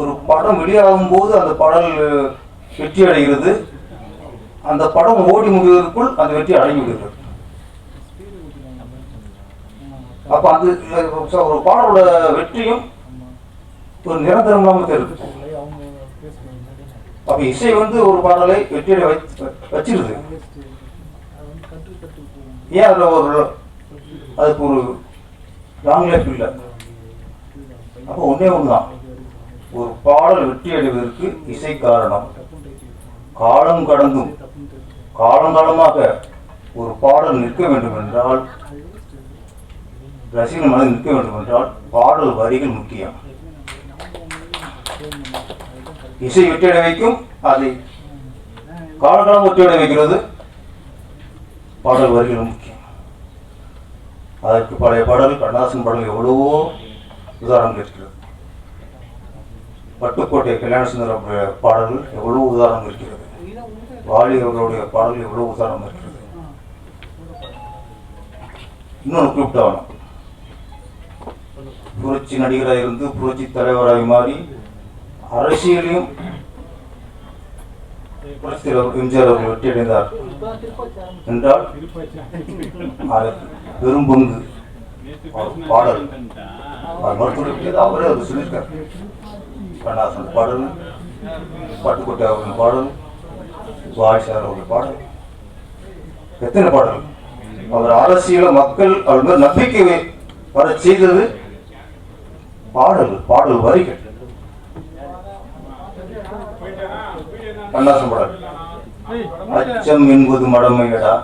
ஒரு படம் வெளியாகும் போது அந்த பாடல் வெற்றி அடைகிறது. அந்த படம் ஓடி முடிவதற்குள் அந்த வெற்றி அடங்கி விடுகிறது. அப்ப அந்த ஒரு பாடலோட வெற்றியும் ஒரு நிரந்தரம் இல்லாமல் இருக்கு அப்ப இசை வந்து ஒரு பாடலை வெற்றியடை வச்சிருது. ஏன் அதுல ஒரு அதுக்கு ஒரு லாங் லைஃப் இல்லை? அப்போ ஒன்னே ஒண்ணுதான். தான் பாடல் வெற்றி அடைவதற்கு இசை காரணம். காலம் கடந்தும் காலங்காலமாக ஒரு பாடல் நிற்க வேண்டும் என்றால் ரசிகன் மனதில் நிற்க வேண்டும் என்றால் பாடல் வரிகள் முக்கியம். இசை வெற்றியடை வைக்கும் அதை காலகாலம் வெற்றியடை வைக்கிறது பாடல் வரிகள் முக்கியம். அதற்கு பழைய பாடல் கண்ணாசன் பாடல் எவ்வளவோ உதாரணம் இருக்கிறது. பட்டுக்கோட்டை கல்யாண சுந்தரம் பாடல்கள் எவ்வளவு உதாரணம் இருக்கிறது? வாலி அவர்களுடைய பாடல்கள் எவ்வளவு உதாரணம் இருக்கிறது? இன்னொன்று குறிப்பிட்டாகணும் புரட்சி நடிகராக இருந்து புரட்சி தலைவராக மாறி அரசியலையும் எம்ஜிஆர் அவர்கள் வெற்றி அடைந்தார் என்றால் பெரும் பங்கு. பாடல். மருத்துவ அவரே அவர் சொல்லியிருக்கார். கண்ணாசன் பாடல் பட்டுக்கோட்டை அவர்கள் பாடல் வாய்சார் அவர்கள் பாடல் எத்தனை பாடல்? அவர் அரசியல மக்கள் அவர் மேல் நம்பிக்கை வர செய்தது பாடல் பாடல் வரிகள். கண்ணாசன் பாடல். அச்சம் என்பது மடமையடா.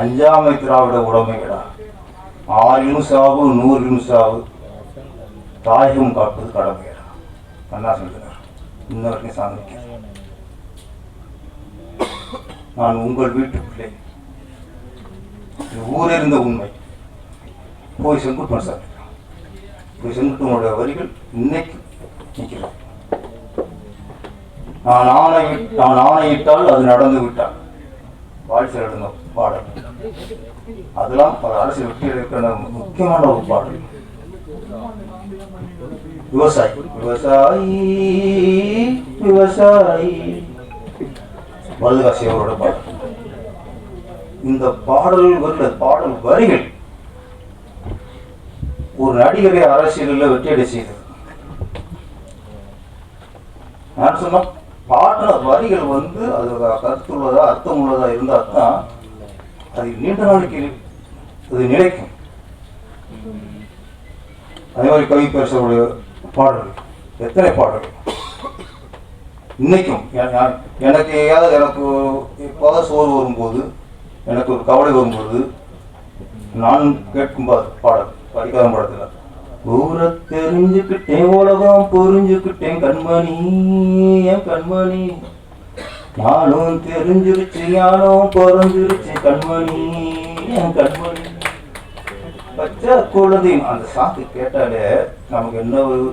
அஞ்சாமை திராவிட உடமையடா. ஆறிலும் சாவு நூறிலும் சாவு. தாயகம் காப்பது கடமையா நல்லா சொல்கிறார் இன்ன வரைக்கும் நான் உங்கள் வீட்டு பிள்ளை ஊரே இருந்த உண்மை. போய் செங்குட்டுவன் சார் போய் செங்குட்டுவனுடைய வரிகள் இன்னைக்கு நிற்கிறது. நான் ஆணை நான் ஆணையிட்டால் அது நடந்து விட்டால். வாழ்த்து எழுந்த பாடல். அதெல்லாம் பல அரசியல் வெற்றி எடுக்கிற முக்கியமான ஒரு பாடல். விவசாயி. விவசாயி விவசாயி. மருதகாசி அவரோட பாடல். இந்த பாடல் வரல பாடல் வரிகள் ஒரு நடிகரை அரசியலில் வெற்றியடை செய்தது. நான் சொன்ன பாடின வரிகள் வந்து அது கருத்துள்ளதா அர்த்தம் உள்ளதா இருந்தால் தான் அது நீண்ட நாளைக்கு அது நிலைக்கும். அதே மாதிரி கவி பேசுறவுடைய பாடல்கள். எத்தனை பாடல்கள்? இன்னைக்கும் நான்- எனக்கு ஏதாவது எனக்கு எப்போதாவது சோறு வரும்போது எனக்கு ஒரு கவலை வரும்போது நான் கேட்கும் பாடல் படிக்காத படத்தில். ஊரை தெரிஞ்சுக்கிட்டேன் உலகம் புரிஞ்சுக்கிட்டேன் கண்மணி என் கண்மணி. நானும் தெரிஞ்சிருச்சு ஞானம் பிறந்திருச்சு கண்மணி என் கண்மணி. பச்சை குழந்தையும் அந்த சாக்கு கேட்டாலே நமக்கு என்ன ஒரு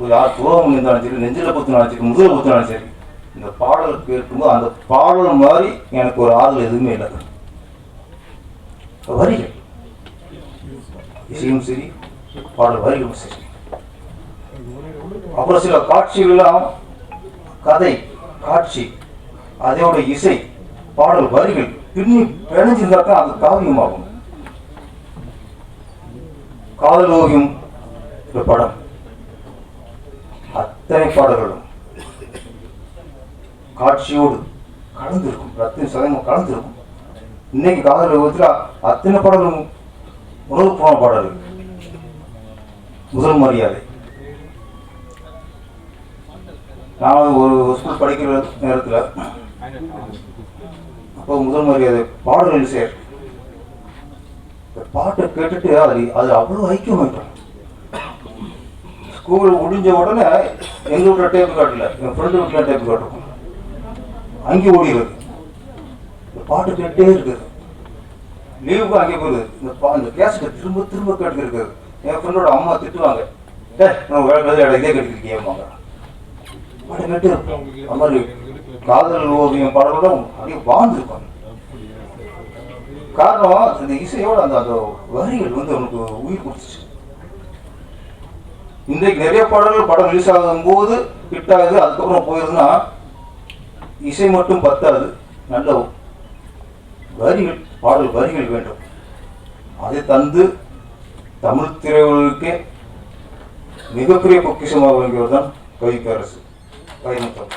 ஒரு யார் துரோகம் இருந்தாலும் சரி நெஞ்சில குத்தினாலும் சரி முதல குத்தினாலும் சரி இந்த பாடல் கேட்கும்போது அந்த பாடல் மாதிரி எனக்கு ஒரு ஆதல் எதுவுமே இல்லை. வரிகள். இசையும் சரி பாடல் வரிகளும் சரி. அப்புறம் சில காட்சிகள்லாம் கதை காட்சி அதோட இசை பாடல் வரிகள் பின்னி பிணைஞ்சிருந்தா தான் அது காவியமாகும். காதல் ஓவியம் இந்த படம். அத்தனை பாடல்களும் காட்சியோடு கலந்துருக்கும் அத்தனை சதவீதம் கலந்துருக்கும். இன்னைக்கு காதல் ஓவியத்தில் அத்தனை பாடலும் உணர்வு போன பாடல்கள் முதல் மரியாதை. நான் ஒரு ஸ்கூல் படிக்கிற நேரத்தில் அப்போ முதல் மரியாதை பாடல்கள் சேர் பாட்டை கேட்டுட்டு அது அது அவ்வளோ ஐக்கியமாயிட்டோம் ஸ்கூல் முடிஞ்ச உடனே எங்கள் வீட்டில் டேப் காட்டல. என் ஃப்ரெண்டு வீட்டில் டேப் காட்டுக்கும் அங்கே ஓடிடுது இந்த பாட்டு கேட்டே இருக்குது லீவுக்கு அங்கே போகுது இந்த பா இந்த கேசட்டை திரும்ப திரும்ப கேட்டு இருக்குது என் ஃப்ரெண்டோட அம்மா திட்டுவாங்க. டே நான் வேலை வேலை இதே கேட்டுருக்கீங்க பாட்டு கேட்டு அந்த மாதிரி காதல் ஓவியம் பாடலும் அப்படியே வாழ்ந்துருப்பாங்க காரணம் இந்த இசையோட அந்த அந்த வரிகள் வந்து அவனுக்கு உயிர் கொடுத்துச்சு. இன்றைக்கு நிறைய பாடல்கள் படம் ரிலீஸ் ஆகும்போது ஹிட் ஆகுது அதுக்கப்புறம் போயிருந்தா இசை மட்டும் பத்தாது நல்ல வரிகள் பாடல் வரிகள் வேண்டும். அதை தந்து தமிழ் திரையுலகுக்கே மிகப்பெரிய பொக்கிஷமாக விளங்கியவர் தான் கவிக்கரசு வைரமுத்தம்